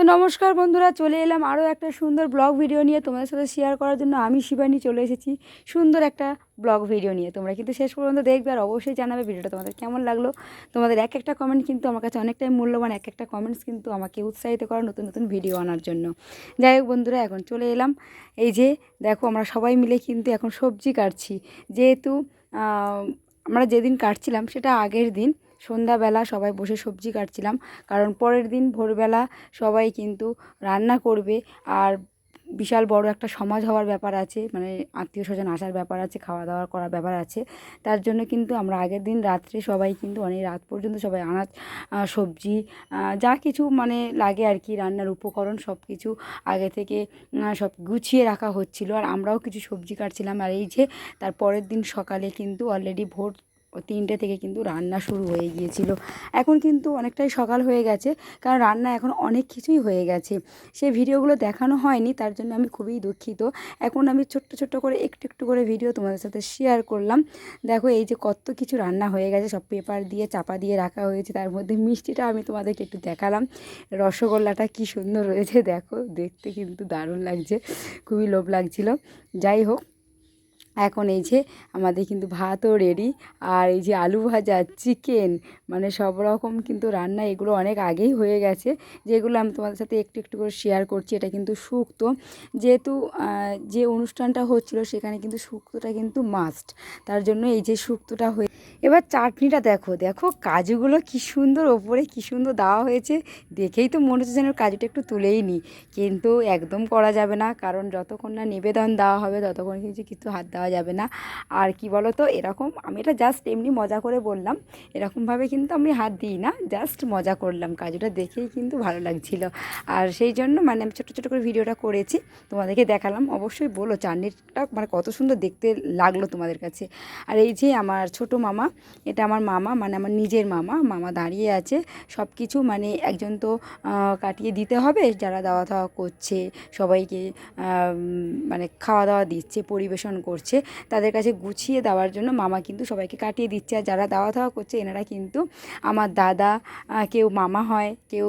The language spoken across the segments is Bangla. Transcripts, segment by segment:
তো নমস্কার বন্ধুরা, চলে এলাম আরও একটা সুন্দর ব্লগ ভিডিও নিয়ে তোমাদের সাথে শেয়ার করার জন্য। আমি শিবানী চলে এসেছি সুন্দর একটা ব্লগ ভিডিও নিয়ে। তোমরা কিন্তু শেষ পর্যন্ত দেখবে আর অবশ্যই জানাবে ভিডিওটা তোমাদের কেমন লাগল। তোমাদের এক একটা কমেন্ট কিন্তু আমার কাছে অনেকটাই মূল্যবান, এক একটা কমেন্টস কিন্তু আমাকে উৎসাহিত করে নতুন নতুন ভিডিও আনার জন্য। যাই হোক বন্ধুরা, এখন চলে এলাম। এই যে দেখো আমরা সবাই মিলে কিন্তু এখন সবজি কাটছি। যেহেতু আমরা যেদিন কাটছিলাম সেটা আগের দিন। সন্ধ্যাবেলা সবাই বসে সবজি কাটছিলাম। কারণ পরের দিন ভোরবেলা সবাই কিন্তু রান্না করবে। আর বিশাল বড় একটা সমাজ হওয়ার ব্যাপার আছে মানে আত্মীয় স্বজন আসার ব্যাপার আছে খাওয়া দাওয়া করার ব্যাপার আছে। তার জন্য কিন্তু আমরা আগের দিন রাত্রে সবাই কিন্তু অনেক রাত পর্যন্ত সবাই আনাজ সবজি যা কিছু মানে লাগে আর কি, রান্নার উপকরণ সব কিছু আগে থেকে সব গুছিয়ে রাখা হচ্ছিল। আর আমরাও কিছু সবজি কাটছিলাম। আর এই যে তার পরের দিন সকালে কিন্তু অলরেডি ভোর তিনটে থেকে কিন্তু রান্না শুরু হয়ে গিয়েছিল। এখন কিন্তু অনেকটাই সকাল হয়ে গেছে, কারণ রান্না এখন অনেক কিছুই হয়ে গেছে। সেই ভিডিওগুলো দেখানো হয়নি, তার জন্য আমি খুবই দুঃখিত। এখন আমি ছোট্ট ছোট্ট করে একটু একটু করে ভিডিও তোমাদের সাথে শেয়ার করলাম। দেখো, এই যে কত কিছু রান্না হয়ে গেছে, সব পেপার দিয়ে চাপা দিয়ে রাখা হয়েছে, তার মধ্যে মিষ্টিটা আমি তোমাদেরকে একটু দেখালাম। রসগোল্লাটা কি সুন্দর রয়েছে দেখো, দেখতে কিন্তু দারুণ লাগছে, খুবই লোভ লাগছিল। যাই হোক এখন এই যে আমাদের কিন্তু ভাতও রেডি আর এই যে আলু ভাজা চিকেন মানে সব রকম কিন্তু রান্না এগুলো অনেক আগেই হয়ে গেছে। যেগুলো আমি তোমাদের সাথে একটু একটু করে শেয়ার করছি, এটা কিন্তু শুক্তো। যেহেতু যে অনুষ্ঠানটা হচ্ছিল সেখানে কিন্তু শুক্তোটা কিন্তু মাস্ট তার জন্য এই যে শুক্তোটা হয়ে এবার চাটনিটা দেখো দেখো কাজুগুলো কি সুন্দর, ওপরে কি সুন্দর দেওয়া হয়েছে। দেখেই তো মনে হচ্ছে যেন কাজুটা একটু তুলেই নিই কিন্তু একদম করা যাবে না, কারণ যতক্ষণ না নিবেদন দেওয়া হবে, ততক্ষণ কিন্তু কিছু হাত দেওয়া যাবে না। আর কি বলো তো এরকম আমি এটা জাস্ট এমনি মজা করে বললাম। এরকমভাবে কিন্তু আমি হাত দিই না জাস্ট মজা করলাম কাজটা, দেখেই কিন্তু ভালো লাগছিল। আর সেই জন্য মানে আমি ছোটো ছোটো করে ভিডিওটা করেছি, তোমাদেরকে দেখালাম। অবশ্যই বলো চাটনিটা মানে কত সুন্দর দেখতে লাগল তোমাদের কাছে। আর এই যে আমার ছোট মামা, এটা আমার মামা মানে আমার নিজের মামা মামা দাঁড়িয়ে আছে। সব কিছু মানে একজন তো কাটিয়ে দিতে হবে, যারা দাওয়া দাওয়া করছে, সবাইকে মানে খাওয়া দাওয়া দিচ্ছে, পরিবেশন করছে। তাদের কাছে গুছিয়ে দেওয়ার জন্য মামা কিন্তু সবাইকে কাটিয়ে দিচ্ছে। আর যারা দাওয়া দাওয়া করছে, এনারা কিন্তু আমার দাদা কেউ মামা হয়, কেউ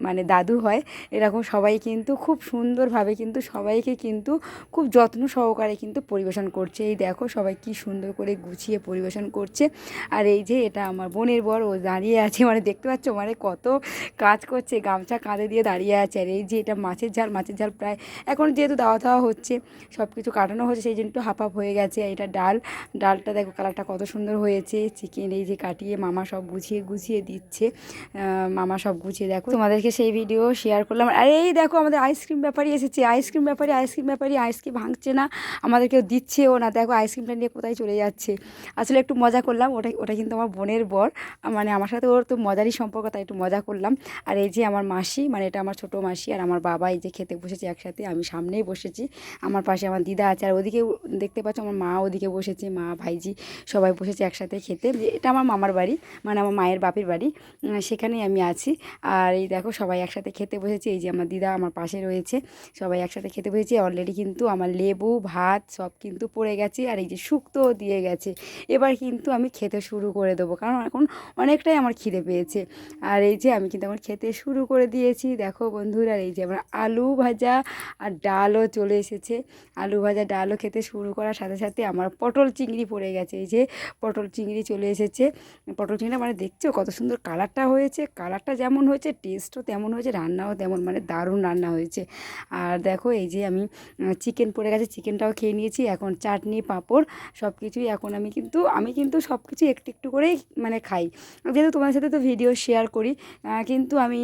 মানে দাদু হয়, এরকম সবাই কিন্তু খুব সুন্দরভাবে কিন্তু সবাইকে কিন্তু খুব যত্ন সহকারে কিন্তু পরিবেশন করছে। এই দেখো সবাই কি সুন্দর করে গুছিয়ে পরিবেশন করছে। আর এই যে এটা আমার বোনের বর, ও দাঁড়িয়ে আছে মানে দেখতে পাচ্ছ মানে কত কাজ করছে, গামছা কাঁধে দিয়ে দাঁড়িয়ে আছে। আর এই যে এটা মাছের ঝাল মাছের ঝাল প্রায় এখন যেহেতু দাওয়া দাওয়া হচ্ছে সব কিছু কাটানো হচ্ছে, সেই জন্য একটু হাফ হাফ হয়ে গেছে। এটা ডাল, ডালটা দেখো কালারটা কত সুন্দর হয়েছে। চিকেন এই যে কাটিয়ে মামা সব গুছিয়ে গুছিয়ে দিচ্ছে। মামা সব গুছিয়ে দেখো। তোমাদেরকে সেই ভিডিও শেয়ার করলাম। আর এই দেখো আমাদের আইসক্রিম ব্যাপারই এসেছে। আইসক্রিম ব্যাপারে আইসক্রিম ব্যাপারে আইসক্রিম ভাঙছে না। আমাদের কেউ দিচ্ছেও না। দেখো আইসক্রিমটা নিয়ে কোথায় চলে যাচ্ছে। আসলে একটু মজা করলাম। ওটা ওটা কিন্তু আমার বোনের বর। মানে আমার সাথে ওর তো মজারই সম্পর্ক, তাই একটু মজা করলাম। আর এই যে আমার মাসি মানে এটা আমার ছোটো মাসি আর আমার বাবা এই যে খেতে বসেছে একসাথে, আমি সামনেই বসেছি। আমার পাশে আমার দিদা আছে। আর ওদিকে দেখতে পাচ্ছ আমার মা ওদিকে বসেছে, মা, ভাইজি সবাই বসেছে একসাথে খেতে। এটা আমার মামার বাড়ি মানে আমার মায়ের বাপের বাড়ি। সেখানেই আমি আছি। আর এই দেখো সবাই একসাথে খেতে বসেছে। এই যে আমার দিদা আমার পাশে রয়েছে, সবাই একসাথে খেতে বসেছে। অলরেডি কিন্তু আমার লেবু, ভাত সব কিন্তু পড়ে গেছে আর এই যে শুক্তোও দিয়ে গেছে। এবার কিন্তু আমি খেতে শুরু করে দেবো, কারণ এখন অনেকটাই আমার খিদে পেয়েছে। আর এই যে আমি কিন্তু আমার খেতে শুরু করে দিয়েছি। দেখো বন্ধুরা, এই যে আমার আলু ভাজা আর ডালও চলে এসেছে। আলু ভাজা, ডালও খেতে শুরু করার সাথে সাথে আমার পটল চিংড়ি পড়ে গেছে। এই যে পটল চিংড়ি চলে এসেছে। পটল চিংড়িটা মানে দেখছ কত সুন্দর কালারটা হয়েছে। কালারটা যেমন হয়েছে টেস্টও তেমন হয়েছে, রান্নাও তেমন মানে দারুণ রান্না হয়েছে। আর দেখো এই যে আমি চিকেন পড়ে গেছে চিকেনটাও খেয়ে নিয়েছি, এখন চাটনি, পাঁপড় সব কিছুই এখন আমি কিন্তু আমি কিন্তু সব কিছু একটু একটু করেই মানে খাই। যেহেতু তোমাদের সাথে তো ভিডিও শেয়ার করি কিন্তু আমি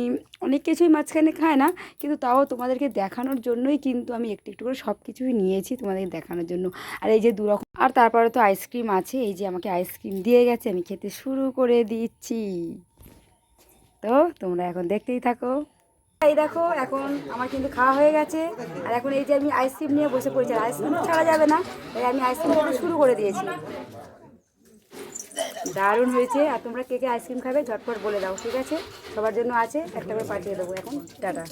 অনেক কিছুই মাঝখানে খাই না, কিন্তু তাও তোমাদেরকে দেখানোর জন্যই কিন্তু আমি একটু একটু করে সব কিছুই নিয়েছি তোমাদেরকে দেখানোর জন্য। আর এই যে দুরকম আর তারপরে তো আইসক্রিম আছে, এই যে আমাকে আইসক্রিম দিয়ে গেছে, আমি খেতে শুরু করে দিচ্ছি। তো তোমরা এখন দেখতেই থাকো। এই দেখো, এখন আমার কিন্তু খাওয়া হয়ে গেছে। আর এখন এই যে আমি আইসক্রিম নিয়ে বসে পড়েছি আইসক্রিম ছাড়া যাবে না। তাই আমি আইসক্রিম খেতে শুরু করে দিয়েছি। দারুণ হয়েছে। আর তোমরা কে কে আইসক্রিম খাবে, ঝটপট বলে দাও, ঠিক আছে? সবার জন্য আছে, একটা করে পাঠিয়ে দেবো এখন। টাটা।